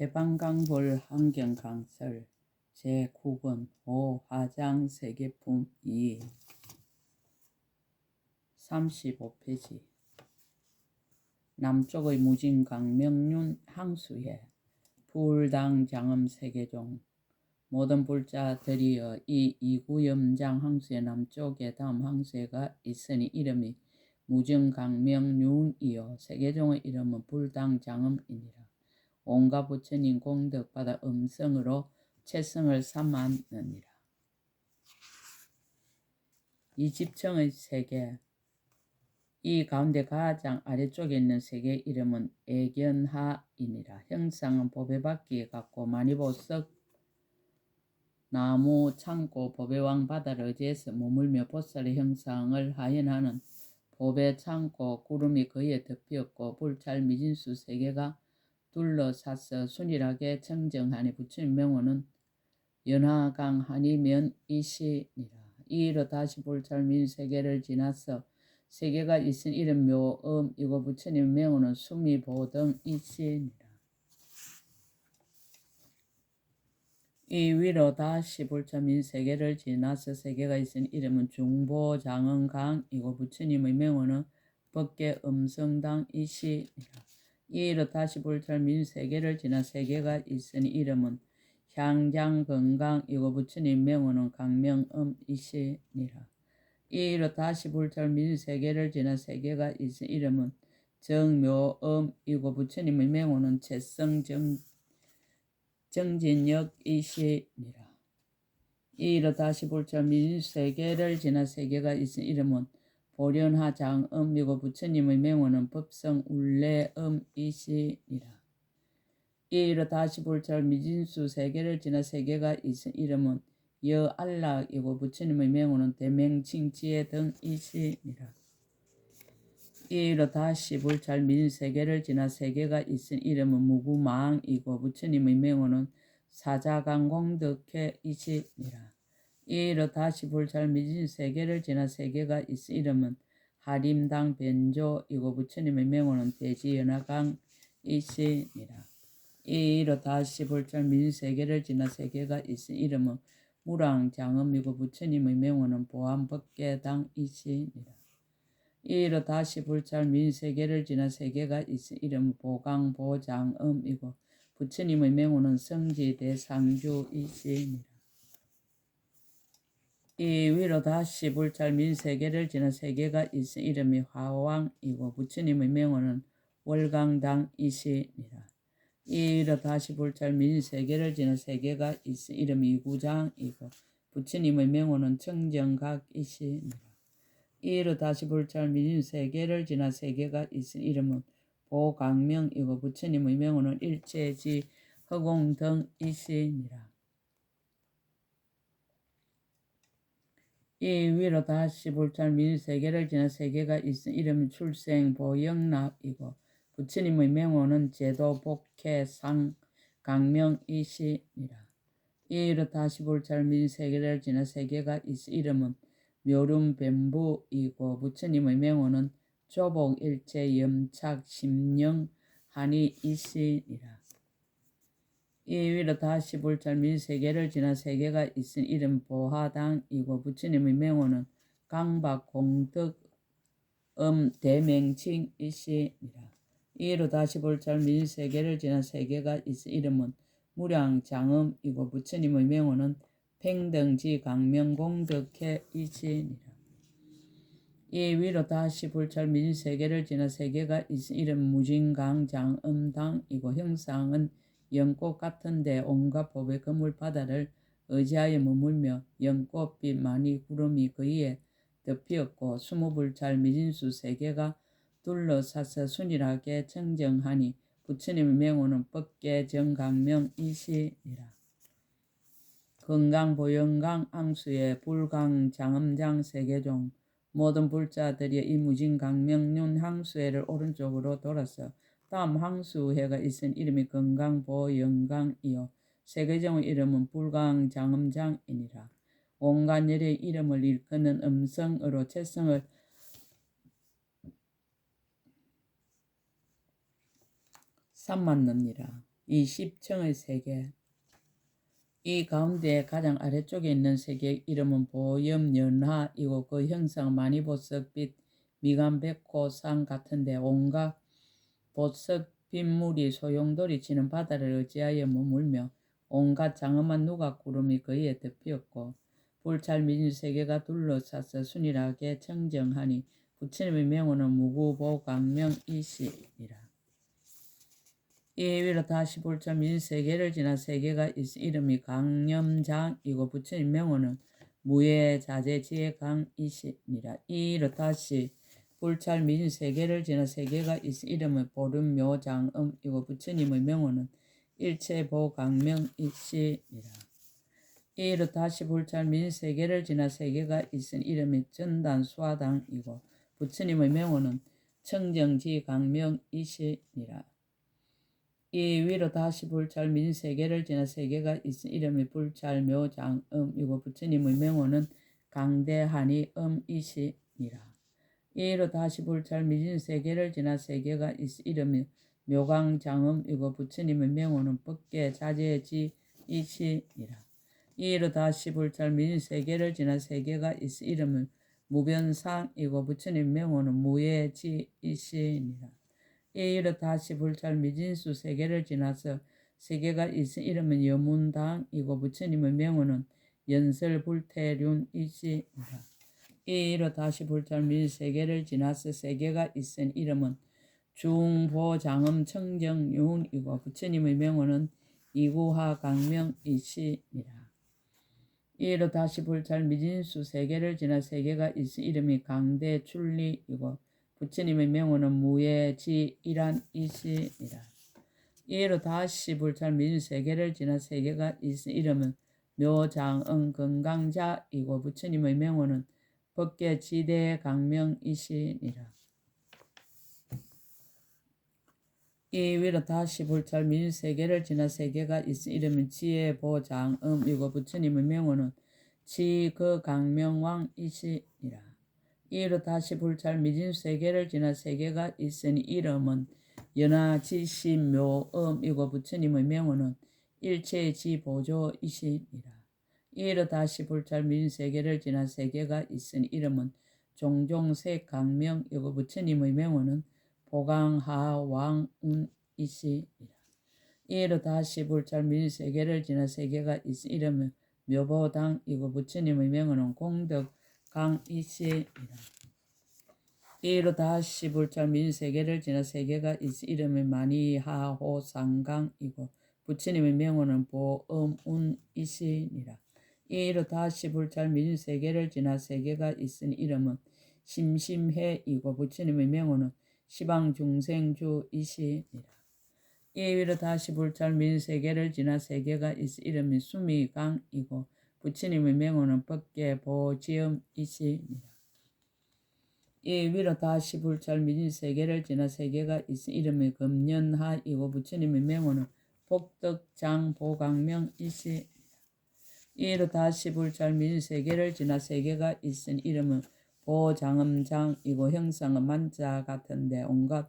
대방강볼 환경 강설 제9권 5 화장 세계품 2 35페이지. 남쪽의 무진 강 명륜 항수에 불당 장엄 세계종. 모든 불자들이여 이 이구염장 항수의 남쪽에 다음 항수가 있으니 이름이 무진강명륜이요. 세계종의 이름은 불당 장엄이니라 온갖 부처님 공덕 받아 음성으로 채성을 삼았느니라. 이 집청의 세계 이 가운데 가장 아래쪽에 있는 세계 이름은 애견하이니라. 형상은 보배받기에 같고 마니보석 나무 창고 보배왕 바다를 의지해서 머물며 보살의 형상을 하연하는 보배 창고 구름이 그에 덮였고 불찰 미진수 세계가 둘러싸서 순일하게 청정하니 부처님 명호는 연화강 한이면 이시니라. 이로 다시 볼찰 민세계를 지나서 세계가 있은 이름 묘음 이고 부처님 명호는 수미 보등 이시니라. 이 위로 다시 볼찰 민세계를 지나서 세계가 있은 이름은 중보장언강이고 부처님의 명호는 법계 음성당 이시니라. 이로 다시 볼찰 민세계를 지나 세계가 있으니 이름은 향장건강 이고 부처님 명호는 강명음 이시니라. 이로 다시 볼찰 민세계를 지나 세계가 있으니 이름은 정묘음 이고 부처님의 명호는 채성정 정진역 이시니라. 이로 다시 볼찰 민세계를 지나 세계가 있으니 이름은 보련하 장음이고 부처님의 명호는 법성 울레음이시니라. 이로 다시 볼찰 미진수 세계를 지나 세계가 있은 이름은 여안락이고 부처님의 명호는 대맹칭지의 등이시니라. 이로 다시 볼찰 민세계를 지나 세계가 있은 이름은 무구망이고 부처님의 명호는 사자강공덕회이시니라. 이로 다시 볼잘 미진 세계를 지나 세계가 있을 이름은 하림당 변조이고 부처님의 명호는 대지연화강 이시니라. 이로 다시 볼잘 미진 세계를 지나 세계가 있을 이름은 무랑장엄이고 부처님의 명호는 보암법계당 이시니라. 이로 다시 볼잘 민 세계를 지나 세계가 있을 이름은 보강보장음이고 부처님의 명호는 성지대상주이시니라. 이 위로 다시 불찰 민세계를 지나 세계가 있은 이름이 화왕이고 부처님의 명호는 월강당이시니라. 이 위로 다시 불찰 민세계를 지나 세계가 있은 이름이 구장이고 부처님의 명호는 청정각이시니라. 이 위로 다시 불찰 민세계를 지나 세계가 있은 이름은 보강명이고 부처님의 명호는 일체지 허공등이시니라. 이 위로 다시 볼찰 민세계를 지나 세계가 있은 이름은 출생 보영납이고 부처님의 명호는 제도 복해상 강명이시니라. 이 위로 다시 볼찰 민세계를 지나 세계가 있은 이름은 묘름 뱀부이고 부처님의 명호는 조복 일체 염착 심령 한이 이시니라. 이 위로 다시 볼잘 민세계를 지나 세계가 있은 이름 보하당이고 부처님의 명호는 강박공덕 음 대맹칭 이시니라. 이로 다시 볼잘 민세계를 지나 세계가 있은 이름은 무량장음이고 부처님의 명호는 팽등지 강명공덕회이시니라. 이 위로 다시 볼찰 민세계를 지나 세계가 있은 이름 무진강장음당이고 형상은 연꽃 같은데 온갖 법의 그물 바다를 의지하여 머물며 연꽃빛 많이 구름이 그 위에 덮였고 스무불잘 미진수 세계가 둘러싸서 순일하게 청정하니 부처님의 명호는 법계 정강명 이시니라. 건강 보영강 앙수의 불강 장엄장 세계종 모든 불자들이 이 무진 강명륜 항수회를 오른쪽으로 돌아서 다음 항수회가 있은 이름이 건강보영강이요 세계정의 이름은 불강장음장이니라. 온갖 열의 이름을 일컫는 음성으로 채성을 삼만느니라. 이 십층의 세계 이 가운데 가장 아래쪽에 있는 세계의 이름은 보염연화이고 그 형상 많이 보석빛 미간백호상 같은데 온갖 보석 빗물이 소용돌이 치는 바다를 의지하여 머물며 온갖 장엄한 누각 구름이 그이에 덮였고 불찰 미진 세계가 둘러싸서 순일하게 청정하니 부처님의 명호는 무구보강명이시니라. 이 위로 다시 불찰 미진 세계를 지나 세계가 있 이름이 강념장이고 부처님 명호는 무예자재지혜강이시니라. 이로 다시 불찰 미진 세계를 지나 세계가 있 이름은 보름묘장음이고 부처님의 명호는 일체보강명이시니라. 이로 다시 불찰 민 세계를 지나 세계가 있은 이름이 전단수화당이고 부처님의 명호는 청정지 강명이시니라. 이 위로 다시 불찰 민 세계를 지나 세계가 있은 이름이 불찰묘장음이고 부처님의 명호는 강대한이음이시니라. 이로 다시 불찰 미진 세계를 지나 세계가 있 이름이 묘강 장음이고 부처님의 명호는 법계 자제지이시니라. 이로 다시 불찰 미진 세계를 지나 세계가 있 이름은 무변상이고 부처님 명호는 무예지 이시니라. 이로 다시 불찰 미진수 세계를 지나서 세계가 있 이름은 여문당이고 부처님의 명호는 연설불태륜이시니라. 이로 다시 민 세계를 지나서 세계가 있은 이름은 중보장음 청정윤이고 부처님의 명호는 이구하 강명이시니라. 이로 다시 불찰 미진수 세계를 지나 세계가 있은 이름이 강대출리이고 부처님의 명호는 무예지이란이시니라. 이로 다시 불찰 미진 세계를 지나 세계가 있은 이름은 묘장응 건강자이고 부처님의 명호는 법계 지대 강명이시니라. 이 위로 다시 불찰 민 세계를 지나 세계가 있 이름은 지혜 보장음이고 부처님의 명호는 지그 강명왕이시니라. 이로 다시 불찰 미진 세계를 지나 세계가 있으니 이름은 연하지심묘음이고 부처님의 명호는 일체지보조이시니라. 이로 다시 불찰 민 세계를 지나 세계가 있은 이름은 종종색 강명 여고 부처님의 명호는 보강하왕운이시니라. 이로 다시 불찰 민 세계를 지나 세계가 있은 이름은 묘보당 이고 부처님의 명호는 공덕 강이시니라. 이로 다시 불찰 민 세계를 지나 세계가 있은 이름은 만이하호상강이고 부처님의 명호는 보음운이시니라. 이로 다시 불찰 민 세계를 지나 세계가 있은 이름은 심심해이고 부처님의 명호는 시방 중생주 이시니라. 이위로 다시 불찰 민 세계를 지나 세계가 있 이름이 수미강이고 부처님의 명호는 법계보지음이시니라. 이 위로 다시 불찰 민 세계를 지나 세계가 있 이름이 금년하이고 부처님의 명호는 복덕장 보강명이시니라. 이로 다시 불찰 민 세계를 지나 세계가 있은 이름은 보장음장이고 형상은 만자 같은데 온갖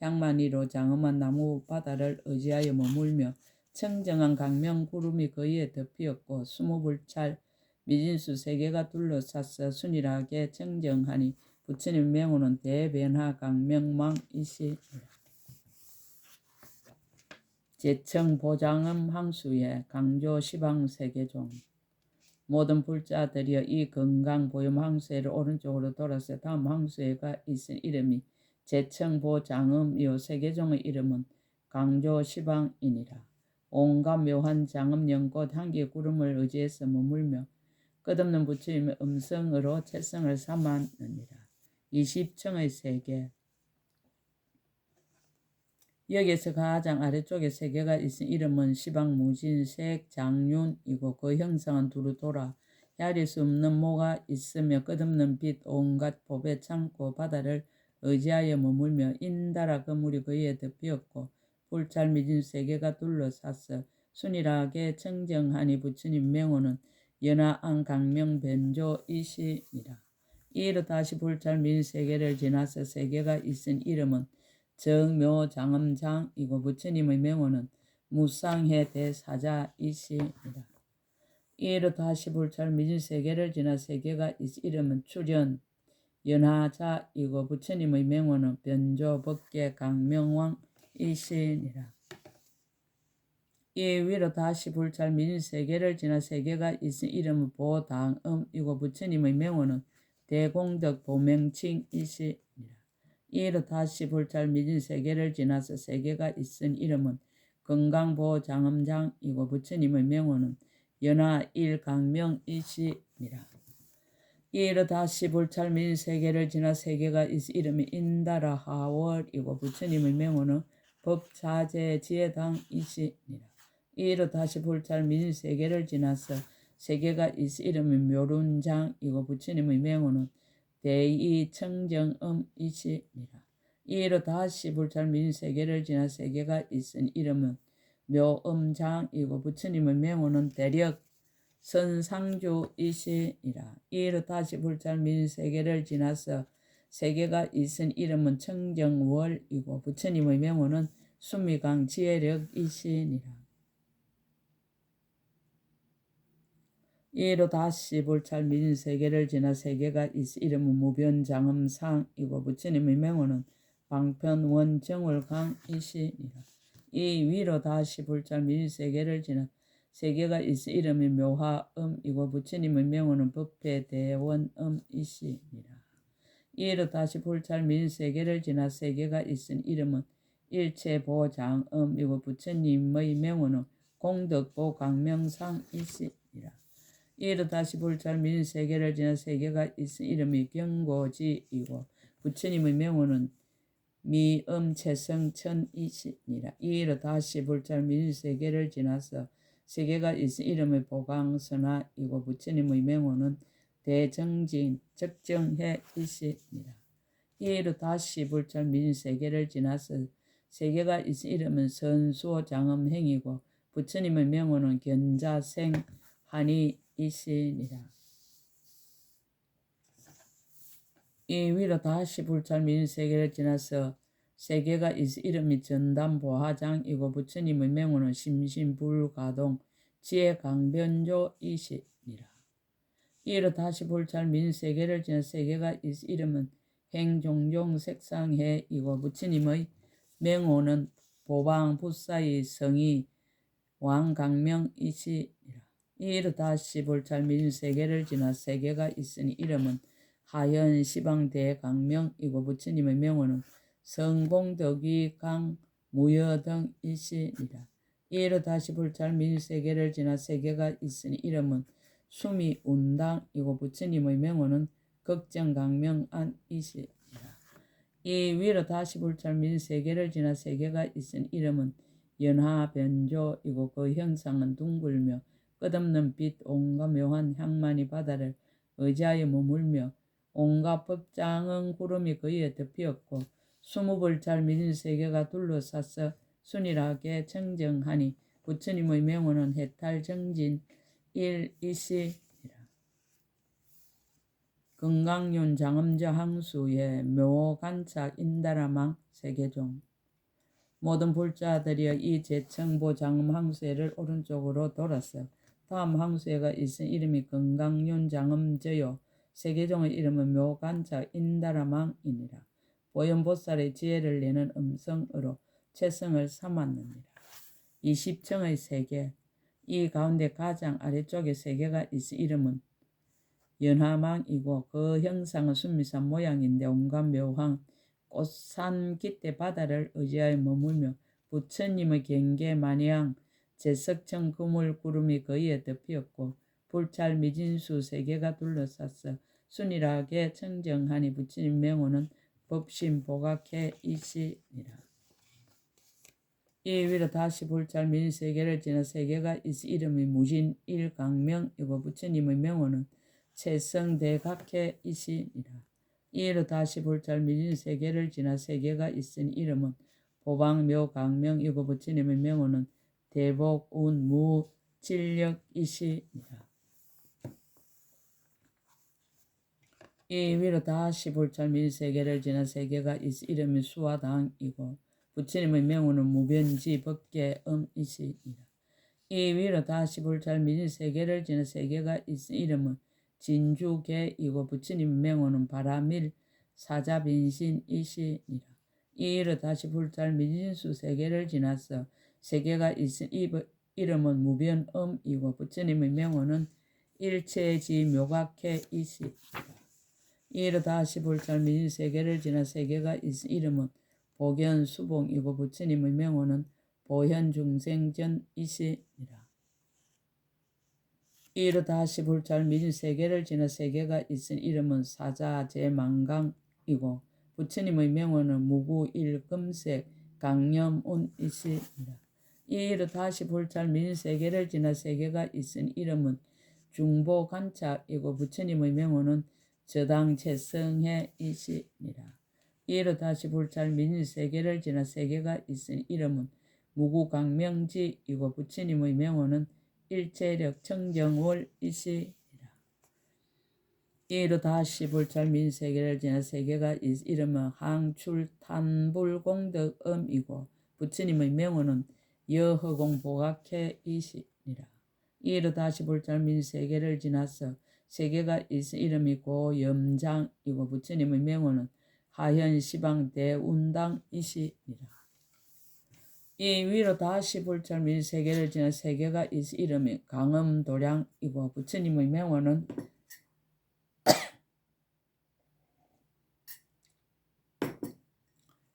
향만이로 장엄한 나무 바다를 의지하여 머물며 청정한 강명 구름이 그이에 덮이었고 수무불찰 미진수 세계가 둘러싸서 순일하게 청정하니 부처님 명호는 대변화 강명망이시 제청 보장음 항수에 강조 시방 세계종 모든 불자들이여 이 건강 보염 항수를 오른쪽으로 돌아서 다음 항수에가 있은 이름이 제청 보장음이요 세계종의 이름은 강조 시방이니라. 온갖 묘한 장음 연꽃 향기 구름을 의지해서 머물며 끝없는 부처님의 음성으로 채성을 삼았느니라. 20층의 세계 여기에서 가장 아래쪽에 세 개가 있은 이름은 시방 무진색 장윤이고 그 형상은 두루 돌아 야릴 수 없는 모가 있으며 끝없는 빛 온갖 법에 참고 바다를 의지하여 머물며 인다라 그물이 그에 덮였고 불찰 미진 세계가 둘러쌌어 순일하게 청정하니 부처님 명호는 연하안 강명 변조 이시니라. 이로 다시 불찰 민 세계를 지나서 세계가 있은 이름은 정묘장엄장이고 부처님의 명호는 무쌍해 대사자이시니라. 이로 다시 불찰 미진 세계를 지나 세계가 이 이름은 출현 연하자이고 부처님의 명호는 변조 법계 강명왕이시니라. 이 위로 다시 불찰 미진 세계를 지나 세계가 이름은 보당음이고 부처님의 명호는 대공덕 보명칭이시니라. 이로 다시 불찰 미진 세계를 지나서 세계가 있은 이름은 건강보장음장이고 부처님의 명호는 연하 일강명이시니라. 이로 다시 불찰 민 세계를 지나 세계가 있 이름이 인다라 하월이고 부처님의 명호는 법자재 지혜당이시니라. 이로 다시 불찰 민 세계를 지나서 세계가 있 이름이 묘룬장이고 부처님의 명호는 대이 청정음 이시니라. 이로 다시 불찰 민 세계를 지나 세계가 있은 이름은 묘음장이고 부처님의 명호는 대력 선상주이시니라. 이로 다시 불찰 민 세계를 지나서 세계가 있은 이름은 청정월이고 부처님의 명호는 수미강 지혜력이시니라. 이로 다시 불찰 민 세계를 지나 세계가 있 이름은 무변장음상이고 부처님의 명호는 방편원정월강이시니라. 이 위로 다시 불찰 민 세계를 지나 세계가 있 이름이 묘화음이고 부처님의 명호는 법회대원음이시니라. 이로 다시 불찰 민 세계를 지나 세계가 있은 이름은 일체보장음이고 부처님의 명호는 공덕보 강명상이시니라. 이로 다시 불찰 민 세계를 지나 세계가 있은 이름이 경고지이고 부처님의 명호는 미음체성천이시니라. 이로 다시 불찰 민 세계를 지나서 세계가 있은 이름의 보강선화이고 부처님의 명호는 대정진 적정해이시니라. 이로 다시 불찰 민 세계를 지나서 세계가 있은 이름은 선수장음행이고 부처님의 명호는 견자생한이 이시니라. 이 위로 다시 불찰 민 세계를 지나서 세계가 있 이름이 전담보화장이고 부처님의 명호는 심신불가동 지혜강변조 이시니라. 이로 다시 불찰 민 세계를 지나 세계가 있 이름은 행종종 색상해이고 부처님의 명호는 보방부사의 성이 왕강명이시니라. 이로 다시 불찰 민 세계를 지나 세계가 있으니 이름은 하연 시방 대강명이고 부처님의 명호는 성공덕이 강 무여등이시니라. 이로 다시 불찰 민 세계를 지나 세계가 있으니 이름은 수미 운당이고 부처님의 명호는 걱정강명안이시니라. 이 위로 다시 불찰 민 세계를 지나 세계가 있은 이름은 연하변조이고 그 형상은 둥글며 끝없는 빛 온갖 묘한 향만이 바다를 의지하여 머물며 온갖 법장은 구름이 그에 덮이었고 수무불잘 미진 세계가 둘러싸서 순일하게 청정하니 부처님의 명호는 해탈정진 일이시니라. 건강윤 장엄저 항수의 묘간착 인다라망 세계종 모든 불자들이여 이 제청보 장엄 항수를 오른쪽으로 돌았어 다음 항수회가 있은 이름이 건강윤 장엄저요 세계종의 이름은 묘간착 인다라망이니라. 보현보살의 지혜를 내는 음성으로 최성을 삼았느니라. 20층의 세계, 이 가운데 가장 아래쪽에 세계가 있어 이름은 연하망이고 그 형상은 순미산 모양인데 온갖 묘황, 꽃산 깃대 바다를 의지하여 머물며 부처님의 경계 마냥 제석청 그물 구름이 거의에 덮였고 불찰 미진수 세계가 둘러쌌어 순일하게 청정하니 부처님 명호는 법신 보각해 이시니라. 이 위로 다시 불찰 민 세계를 지나 세계가 있 이름이 무신 일강명이고 부처님의 명호는 채성대각해 이시니라. 이로 다시 불찰 민 세계를 지나 세계가 있은 이름은 보방묘 강명이고 부처님의 명호는 대복 운무질력이시니라. 이 위로 다시 불찰 민 세계를 지나 세계가 있 이름이 수화당이고 부처님의 명호는 무변지 법계 음이시니라. 이 위로 다시 볼잘 미진 세계를 지는 세계가 이름은 진주계이고 부처님의 명호는 바라밀 사자빈신이시니라. 이 위로 다시 볼잘 미진수 세계를 지나서 세계가 있은 이 이름은 무변음이고 부처님의 명호는 일체지 묘각해 이시니라. 이로 다시 볼잘 미진 세계를 지나 세계가 이름은 보견 수봉이고 부처님의 명호는 보현 중생전 이시니라. 이로 다시 볼잘 미진 세계를 지나 세계가 있은 이름은 사자 제망강이고 부처님의 명호는 무구 일금색 강념운이시니라. 이로 다시 볼잘 미진 세계를 지나 세계가 있은 이름은 중보 간착이고 부처님의 명호는 저당 재성해 이시니라. 이로 다시 볼잘 미진 세계를 지나 세계가 있은 이름은 무구강명지이고 부처님의 명호는 일체력 청정월이시니라. 이로 다시 볼잘 미진 세계를 지나 세계가 이름은 항출탄불공덕음이고 부처님의 명호는 여허공 보각해 이시니라. 이로 다시 볼잘 미진 세계를 지나서 세계가 이름이 고 염장이고 부처님의 명호는 하현 시방 대운당이시니라. 이 위로 다시 볼잘 민 세계를 지나 세계가 이름이 강음 도량이고 부처님의 명호는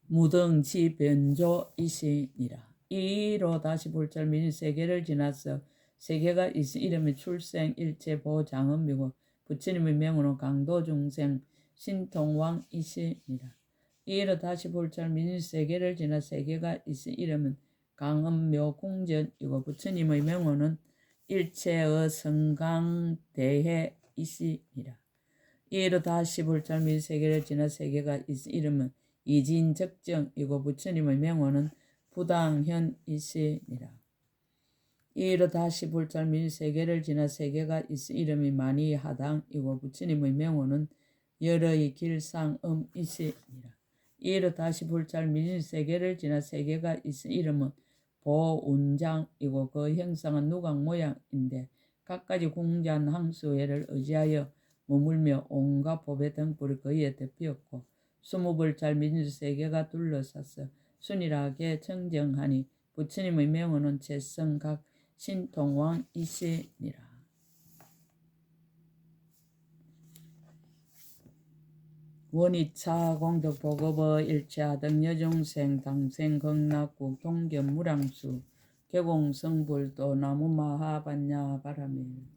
무등지 변조이시니라. 이로 다시 민 세계를 지나서 세계가 있은 이름이 출생 일체 보장음이고 부처님의 명호는 강도 중생 신통왕 이시니라. 이로 다시 민일 세계를 지나 세계가 있은 이름은 강음묘 궁전이고 부처님의 명호는 일체의 성강대해 이시니라. 이로 다시 볼잘 민일 세계를 지나 세계가 있은 이름은 이진적정이고 부처님의 명호는 부당현이시니라. 이로 다시 민일 세계를 지나 세계가 있은 이름이 만이하당이고 부처님의 명호는 여러의 길상음이시니라. 이로 다시 미진 세계를 지나 세계가 있은 이름은 보운장이고 그 형상은 누각 모양인데 각가지 궁전 항수회를 의지하여 머물며 온갖 법의 등불이 그에 덮였고 스무 미진 세계가 둘러쌌어 순일하게 청정하니 부처님의 명호는 재성각 신통왕이시니라. 원이차 공덕보급어 일차 등여중생 당생 극락국 동견무랑수 개공성불도 나무마하반야 바라밀